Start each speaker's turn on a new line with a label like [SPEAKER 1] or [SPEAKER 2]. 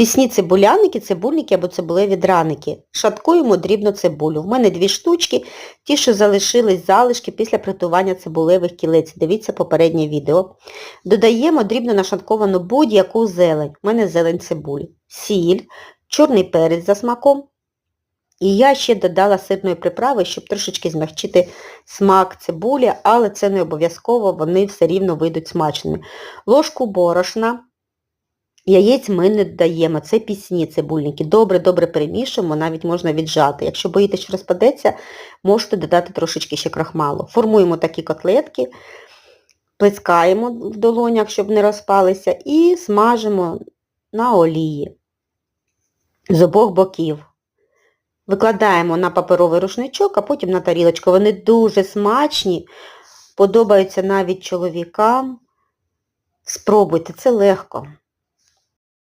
[SPEAKER 1] Пісні цибуляники, цибульники або цибулеві драники. Шаткуємо дрібно цибулю. В мене дві штучки, ті, що залишились залишки після приготування цибулевих кілець. Дивіться попереднє відео. Додаємо дрібно нашатковану будь-яку зелень. У мене зелень цибулі. Сіль, чорний перець за смаком. І я ще додала сирної приправи, щоб трошечки змягчити смак цибулі, але це не обов'язково, вони все рівно вийдуть смачними. Ложку борошна. Яєць ми не додаємо, це пісні цибульники. Добре-добре перемішуємо, навіть можна віджати. Якщо боїтесь, що розпадеться, можете додати трошечки ще крахмалу. Формуємо такі котлетки, плескаємо в долонях, щоб не розпалися, і смажимо на олії з обох боків. Викладаємо на паперовий рушничок, а потім на тарілочку. Вони дуже смачні, подобаються навіть чоловікам. Спробуйте, це легко.